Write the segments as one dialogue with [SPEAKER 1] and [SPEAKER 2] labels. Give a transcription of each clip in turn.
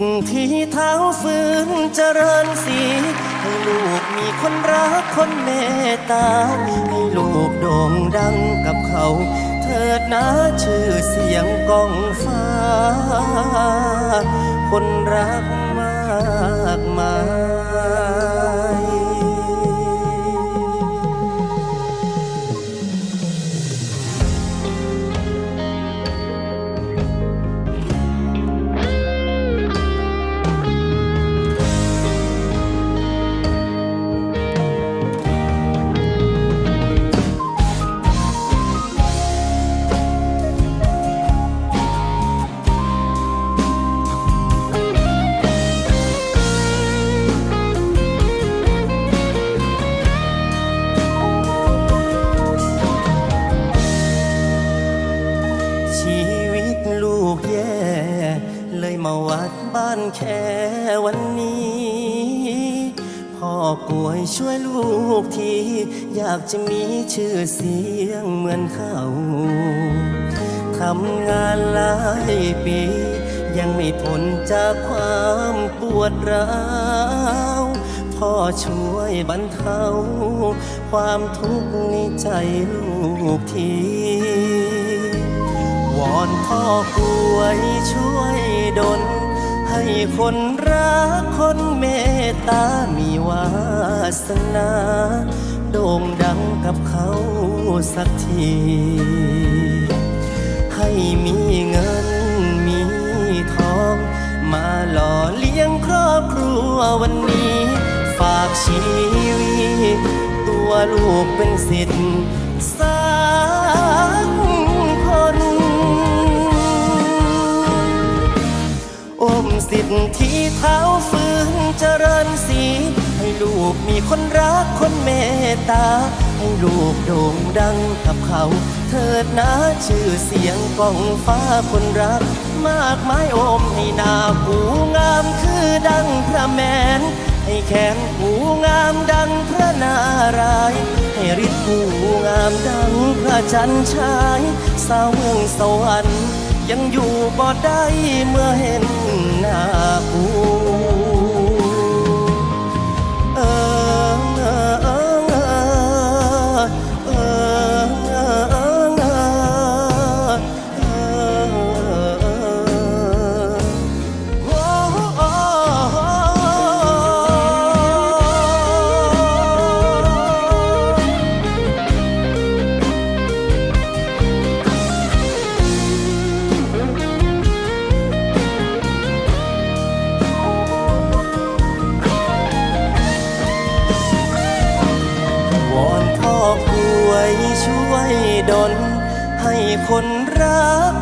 [SPEAKER 1] ที่เท้าฟื้นเจริญสีให้ลูกมีคนรักคนเมตตา ให้ลูกโด่งดังกับเขา เถิดนะชื่อเสียงกองฟ้า คนรักมากมายากจะมีชื่อเสียงเหมือนเขา ทำงานหลายปี ยังไม่พ้นจากความปวดร้าวพ่อช่วยบรรเทา ความทุกข์ในใจลูกทีวอนพ่อกลวยช่วยดลให้คนรักคนเมตตามีวาสนา โด่งดังกับเขาสักที ให้มีเงินมีทอง มาหล่อเลี้ยงครอบครัววันนี้ ฝากชีวิต ตัวลูกเป็นสิทธิ์สักคนอมสิทธิ์ที่เท้าฟื้นเจริญสีให้ลูกมีคนรัก คนเมตตา ให้ลูกโด่งดังกับเขา เถิดนะชื่อเสียงกองฟ้าคนรัก มากมายโอมให้นาหูงามคือดังพระแมน ให้แขนหูงามดังพระนารายให้ฤทธิ์หูงามดังพระจันทร์ฉายสาวเมืองสวรรค์ยังอยู่บ่ได้เมื่อเห็นหน้ากู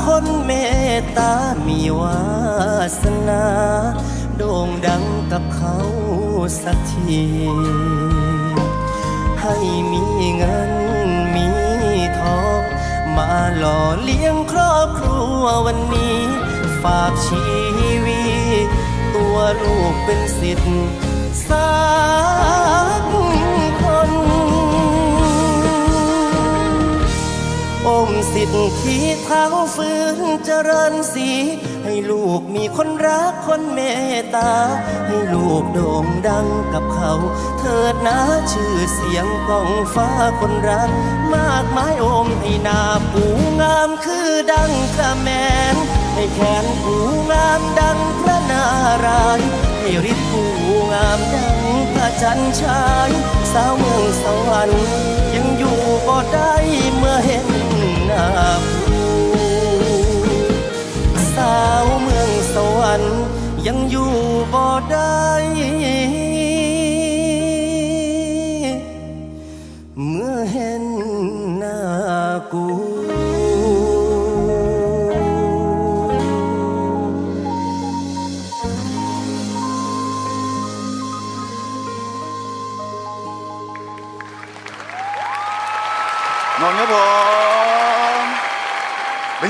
[SPEAKER 1] คนเมตตามีวาสนา โด่งดังกับเขาสักที ให้มีเงินมีทอง มาหล่อเลี้ยงครอบครัววันนี้ ฝากชีวิตตัวลูกเป็นสิทธิ์สัก อมสิทธิ์ที่เท้าฟื้นเจริญสี ให้ลูกมีคนรักคนเมตตา ให้ลูกโด่งดังกับเขา เถิดนะชื่อเสียงกองฟ้าคนรัก มากมายอมให้นาปูงามคือดังพระแมนให้แขนปูงามดังพระนารายณ์ให้ฤทธิ์ปูงามดังพระจันทร์ฉาย สาวเมืองสวรรค์ยังอยู่บ่ได้เมื่อเห็น ภูสาวเมืองสวรรค์ยังอยู่บ่ได้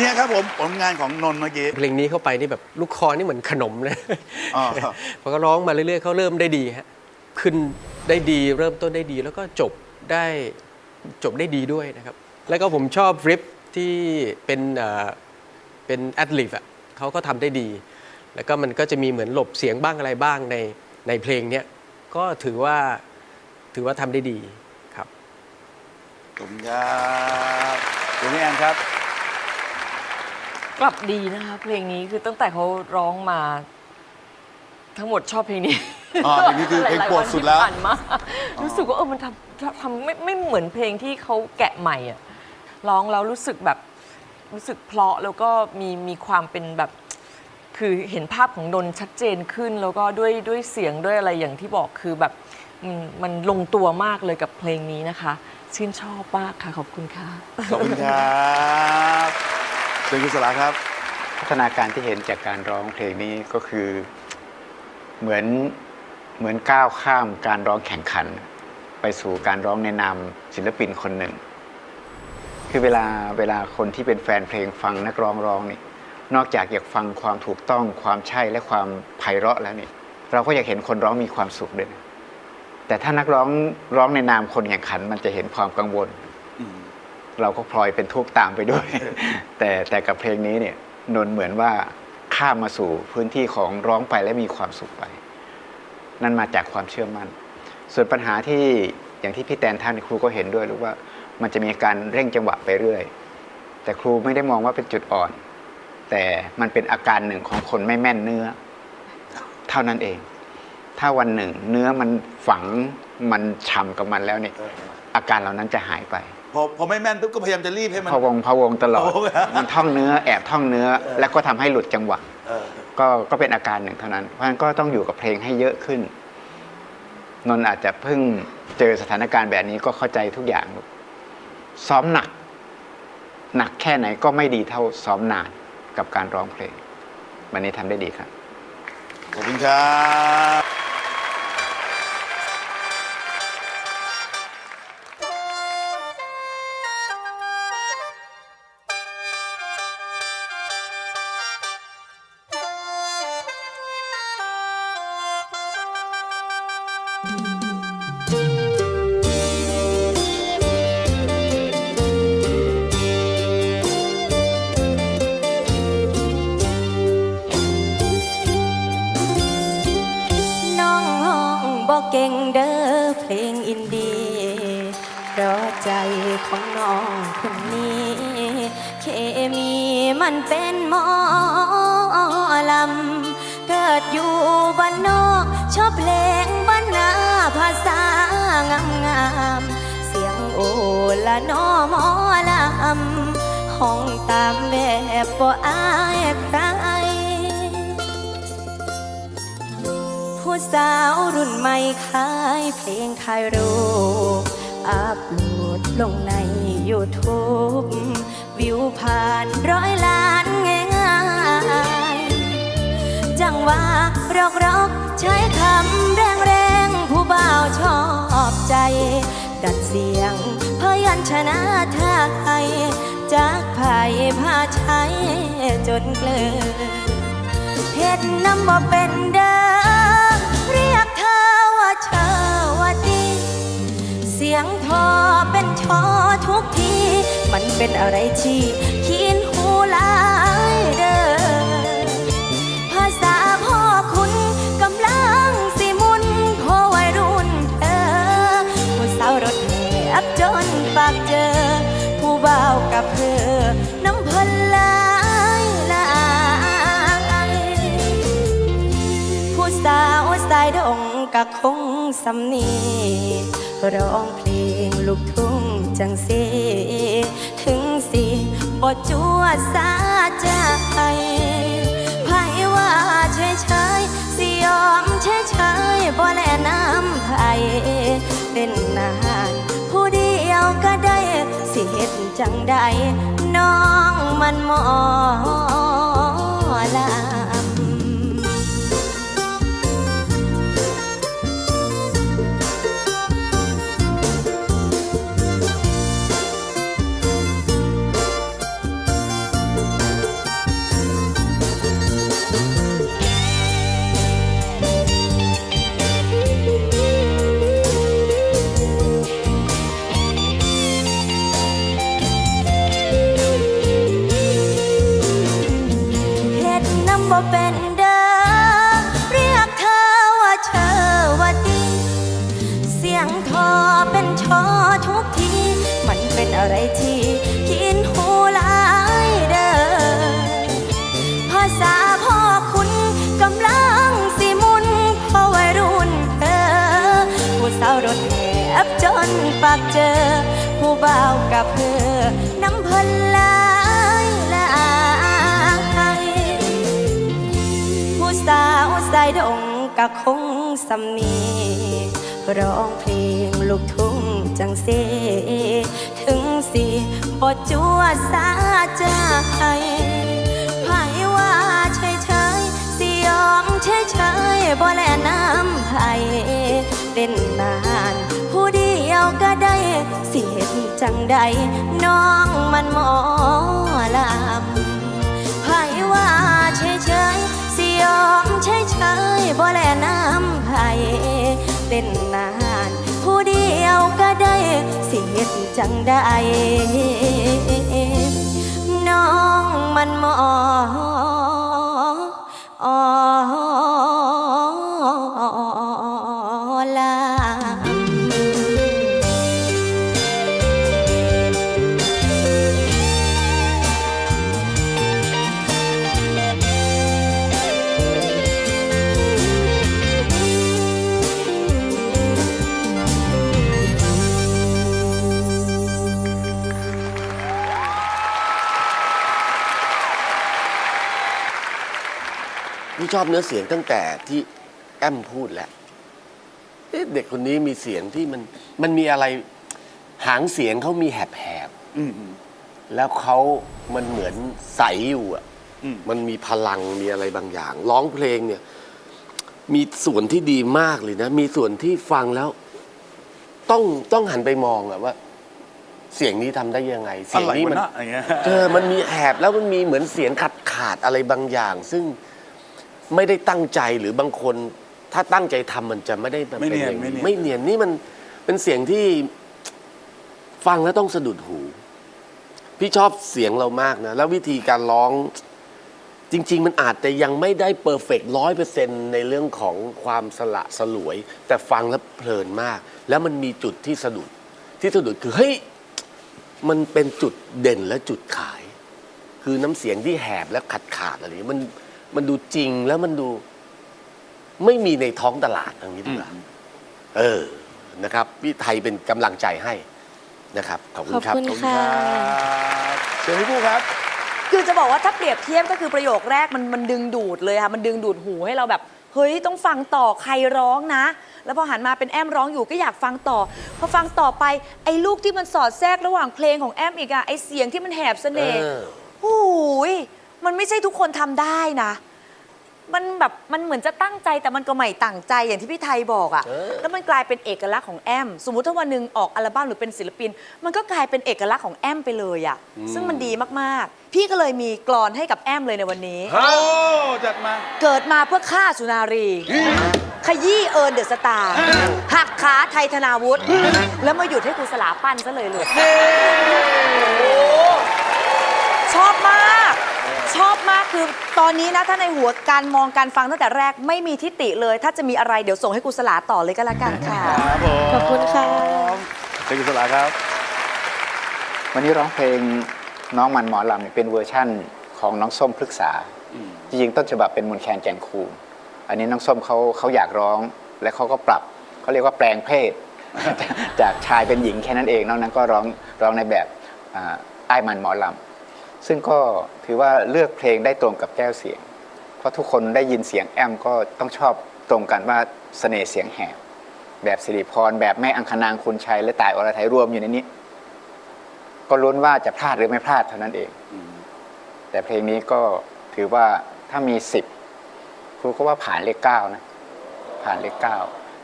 [SPEAKER 1] น
[SPEAKER 2] ยังไงครับผมผลงานของนนท์เมื่อกี้
[SPEAKER 3] เพลงนี้เข้าไปนี่แบบลูกคอนี่เหมือนขนมเลย
[SPEAKER 2] อ๋อ
[SPEAKER 3] พอเขาร้องมาเรื่อยๆเขาเริ่มได้ดีฮะขึ้นได้ดีเริ่มต้นได้ดี แล้วก็จบได้จบได้ดีด้วยนะครับ แล้วก็ผมชอบริฟที่เป็นเอ่อเป็นแอดลิฟอะเขาก็ทำได้ดี แล้วก็มันก็จะมีเหมือนหลบเสียงบ้างอะไรบ้างในในเพลงเนี้ยก็ถือว่าถือว่าทำได้ดีครับ
[SPEAKER 2] ขอบคุณครับคุณพี่แอนครับ
[SPEAKER 4] กลับดีนะคะเพลงนี้คือตั้งแต่เขาร้องมา ทั้งหมดชอบเพลงนี้
[SPEAKER 2] อ๋อเพลงนี้คือเพลงโปรดสุดแล้ว
[SPEAKER 4] หายๆนที่ผ่านมารู้สึกว่าเออมันทำทำไม่ไม่เหมือนเพลงที่เขาแกะใหม่อะร้องแล้วรู้สึกแบบรู้สึกเพราะแล้วก็มีมีความเป็นแบบ คือเห็นภาพของนนท์ชัดเจนขึ้น แล้วก็ด้วยด้วยเสียงด้วยอะไรอย่างที่บอกคือแบบมันมันลงตัวมากเลยกับเพลงนี้นะคะ ชื่นชอบมากค่ะขอบคุณค่ะ
[SPEAKER 2] ขอบคุณครับ เป็นคุณสลาครับ
[SPEAKER 5] พัฒนาการที่เห็นจากการร้องเพลงนี้ก็คือเหมือนเหมือนก้าวข้ามการร้องแข่งขัน ไปสู่การร้องในนามศิลปินคนหนึ่ง คือเวลาเวลาคนที่เป็นแฟนเพลงฟังนักร้องร้องนี่นอกจากอยากฟังความถูกต้องความใช่และความไพเราะแล้วนี่เราก็อยากเห็นคนร้องมีความสุขด้วยนะแต่ถ้านักร้องร้องในนามคนแข่งขัน มันจะเห็นความกังวล เราก็พลอยเป็นทุกข์ตามไปด้วย แต่แต่กับเพลงนี้เนี่ยนนเหมือนว่าข้ามมาสู่พื้นที่ของร้องไปและมีความสุขไป นั่นมาจากความเชื่อมั่น ส่วนปัญหาที่อย่างที่พี่แตนท่านครูก็เห็นด้วยรู้ว่ามันจะมีการเร่งจังหวะไปเรื่อย แต่ครูไม่ได้มองว่าเป็นจุดอ่อน แต่มันเป็นอาการหนึ่งของคนไม่แม่นเนื้อ เท่านั้นเอง ถ้าวันหนึ่ง เนื้อมันฝังมันฉ่ำกับมันแล้วเนี่ยอาการเหล่านั้นจะหายไป
[SPEAKER 2] พอพอไม่แม่นปุ๊บก็พยายามจะรีบให้มัน
[SPEAKER 5] พะวงพะวงตลอด
[SPEAKER 2] โอ้โห
[SPEAKER 5] มันท่องเนื้อแอบท่องเนื้อ แล้วก็ทำให้หลุดจังหวะ
[SPEAKER 2] เออ
[SPEAKER 5] ก็ก็เป็นอาการหนึ่งเท่านั้น เพราะฉะนั้นก็ต้องอยู่กับเพลงให้เยอะขึ้น นนท์อาจจะเพิ่งเจอสถานการณ์แบบนี้ก็เข้าใจทุกอย่างลูกซ้อมหนัก หนักแค่ไหนก็ไม่ดีเท่าซ้อมนานกับการร้องเพลง วันนี้ทำได้ดีครับ
[SPEAKER 2] ขอบคุณครับ
[SPEAKER 6] ใจของน้องคนนี้ เคมีมันเป็นหมอลำ เกิดอยู่บ้านนอก ชอบเพลงบ้านนาภาษางามงามๆเสียงโอละนอหมอลำ ห้องตามแบบบ่อายใครผู้สาวรุ่นใหม่ขายเพลงขายรูปอัพโหล ลงใน YouTube วิวผ่านร้อยล้านง่ายๆจังหวะรอกรอกๆใช้คำแรงแรงๆผู้บ่าวชอบใจ ดัดเสียงพยัญชนะไทยจากไผ่พาใช้จนเกลือเพชรน้ำบ่เป็นเด้อเรียกเธอว่าเชอว่าดี สียงทอเป็นชอทุกที มันเป็นอะไรที่ขีนหูหลายเด้อภาษาพ่อคุณกำลังสิมุนพอวัยรุ่นเธอผู้สาวรถแหบจนปากเจอ ผู้บ่าวกับเธอน้ำเพนลายหลายผู้สาวสายดงกะคงสำนี ร้องเพลงลูกทุ่งจังสีถึงสิบทจวสาใจไผว่าเฉยเฉยสิยอมเฉยเฉยบ่แลน้ำไผเล่นนานผู้เดียวก็ได้ สิเฮ็ดจังใดน้องมันหมอล ฝา
[SPEAKER 2] ก
[SPEAKER 6] เจอ ผู้บ่าวกับเพื่อน้ำเพันลายหลายผู้สาวสายดงก็คงสำนีร้องเพลงลูกทุ่งจังเสถึงสิบทจัวสาใจไผว่าเฉยเฉยสิยอมเฉยเฉยบ่แลน้ำไผเล่น จังใดน้องมันหมอลำไผว่าเฉยเฉยสิยอมเฉยเฉยบ่แลน้ำไผเต้นนานผู้เดียวก็ได้สิเฮ็ดจังได้น้อง
[SPEAKER 7] พี่ชอบเนื้อเสียงตั้งแต่ที่แอมพูดแหละเอ๊ะเด็กคนนี้มีเสียงที่มันมันมีอะไร หางเสียงเขามีแหบแหบๆ
[SPEAKER 8] อืมอืม
[SPEAKER 7] แล้วเขามันเหมือนใสอยู่อะ
[SPEAKER 8] อืม
[SPEAKER 7] มันมีพลังมีอะไรบางอย่าง ร้องเพลงเนี่ย มีส่วนที่ดีมากเลยนะ มีส่วนที่ฟังแล้ว ต้องต้องหันไปมองอะว่า เสียงนี้ทำได้ยังไง เสี
[SPEAKER 8] อะ
[SPEAKER 7] ยง
[SPEAKER 8] ไร
[SPEAKER 7] นี้
[SPEAKER 8] วะ
[SPEAKER 7] มัน
[SPEAKER 8] นะอย่างเงี้ย
[SPEAKER 7] เออมันมีแหบแล้วมันมีเหมือนเสียงขาดขาดๆอะไรบางอย่าง ซึ่ง ไม่ได้ตั้งใจหรือบางคน ถ้าตั้งใจทำมันจะไม่ได้แบบ
[SPEAKER 8] ไม่เนียน
[SPEAKER 7] ป็อา
[SPEAKER 8] ไม่เนียน
[SPEAKER 7] ไม่เนียนนี่มันเป็นเสียงที่ฟังแล้วต้องสะดุดหู พี่ชอบเสียงเรามากนะ แล้ววิธีการร้องจริง ๆ มันอาจจะยังไม่ได้เ e อร์เฟกร้อยเปอร์เซ็นในเรื่องของความสละสลวย แต่ฟังแล้วเพลินมาก แล้วมันมีจุดที่สะดุด ที่สะดุดคือเฮ้ยมันเป็นจุดเด่นและจุดขาย คือน้ำเสียงที่แหบและขาดขาดๆอะไรอย่างนี้มัน มันดูจริงแล้วมันดูไม่มีในท้องตลาดอย่างนี้ดีกว่าเออนะครับพี่ไทยเป็นกำลังใจให้นะครับ ขอบคุณครับ
[SPEAKER 6] ขอบคุณค่ะ
[SPEAKER 8] เชิญพี่ผู้ครับ
[SPEAKER 9] คือจะบอกว่าถ้าเปรียบเทียบก็คือประโยคแรกมันมันดึงดูดเลยค่ะมันดึงดูดหูให้เราแบบ เฮ้ยต้องฟังต่อใครร้องนะ แล้วพอหันมาเป็นแอมร้องอยู่ก็อยากฟังต่อพอฟังต่อไปไอ้ลูกที่มันสอดแทรกระหว่างเพลงของแอมอีกอะไอ้เสียงที่มันแหบเสน่ห์
[SPEAKER 7] เออ
[SPEAKER 9] หูยมันไม่ ใช่ทุกคนทำได้นะ มันแบบมันเหมือนจะตั้งใจแต่มันก็ไม่ตั้งใจอย่างที่พี่ไทยบอกอะ
[SPEAKER 7] เออ
[SPEAKER 9] แล้วมันกลายเป็นเอกลักษณ์ของแอม สมมุติถ้าวันหนึ่งออกอัลบั้มหรือเป็นศิลปิน มันก็กลายเป็นเอกลักษณ์ของแอมไปเลยอะซึ่งมันดีมากๆ พี่ก็เลยมีกรอนให้กับแอมเลยในวันนี้
[SPEAKER 8] โอ้จัดมา
[SPEAKER 9] เกิดมาเพื่อฆ่าสุนารี ขยี้เอิญเดอะสตาร์หักขาไทยธนาวุฒิแล้วมาหยุดให้ครูสลาปั้นซะเลยเลยชอบมาก ชอบมาก คือตอนนี้นะถ้าในหัวการมองการฟังตั้งแต่แรกไม่มีทิฏฐิเลย ถ้าจะมีอะไรเดี๋ยวส่งให้ครูสลาต่อเลยก็แล้วกันค่ะ
[SPEAKER 8] ครับผม
[SPEAKER 6] ขอบคุณค่ะ
[SPEAKER 8] เชิญคุณสลาครับ
[SPEAKER 5] วันนี้ร้องเพลงน้องมันหมอลำเนี่ยเป็นเวอร์ชั่นของน้องส้มพฤกษา จริงๆต้นฉบับเป็นมนต์แคนแก่นคูนอันนี้น้องส้มเขาเขาอยากร้อง และเขาก็ปรับเขาเรียกว่าแปลงเพศ จากชายเป็นหญิงแค่นั้นเองนอกนั้นก็ร้องร้องในแบบอ่าอ้ายมันหมอลำ ซึ่งก็ถือว่าเลือกเพลงได้ตรงกับแก้วเสียง เพราะทุกคนได้ยินเสียงแอมก็ต้องชอบตรงกันว่าเสน่ห์เสียงแหบแบบสิริพร แบบแม่อังคณางคุณชัย และตายอรไทยรวมอยู่ในนี้ ก็ลุ้นว่าจะพลาดหรือไม่พลาดเท่านั้นเอง แต่เพลงนี้ก็ถือว่าถ้ามีสิบครูก็ว่าผ่านเลขเก้านะ ผ่านเลขเก้า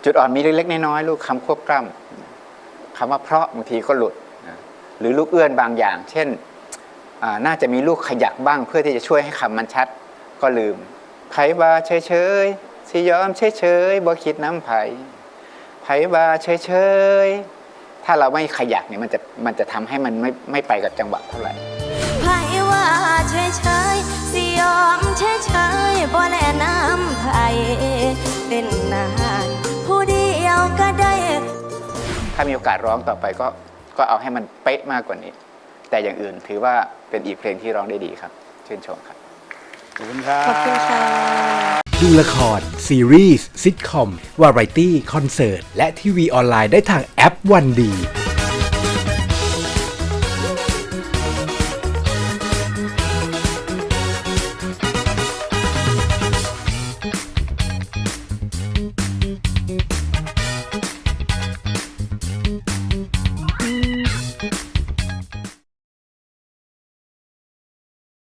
[SPEAKER 5] จุดอ่อนมีเล็กๆน้อยๆลูกคำควบกล้ำคำว่าเพราะบางทีก็หลุด หรือลูกเอื้อนบางอย่าง เช่น น่าจะมีลูกขยักบ้างเพื่อที่จะช่วยให้คำมันชัด ก็ลืมไผบาเฉยเฉยๆสิยอมเฉยเฉยๆบ่คิดน้ำไผไผบาเฉยเฉยๆถ้าเราไม่ขยักเนี่ยมันจะมันจะทำให้มันไม่ไม่ไปกับจังหวะเท่าไหร่
[SPEAKER 6] ไผว่าเฉยเฉยๆสิยอมเฉยเฉยๆบ่แลน้ำไผเล่นนานผู้เดียวก็ได้
[SPEAKER 5] ถ้ามีโอกาสร้องต่อไปก็ก็เอาให้มันเป๊ะมากกว่านี้ แต่อย่างอื่นถือว่า เป็นอีกเพลงที่ร้องได้ดีครับ ชื่นชมครับ
[SPEAKER 8] ขอบคุณครับ
[SPEAKER 6] ขอบคุณค่ะ
[SPEAKER 10] ดูละคร ซีรีส์ซิทคอม วาไรตี้ คอนเสิร์ต และทีวีออนไลน์ได้ทางแอปวันดี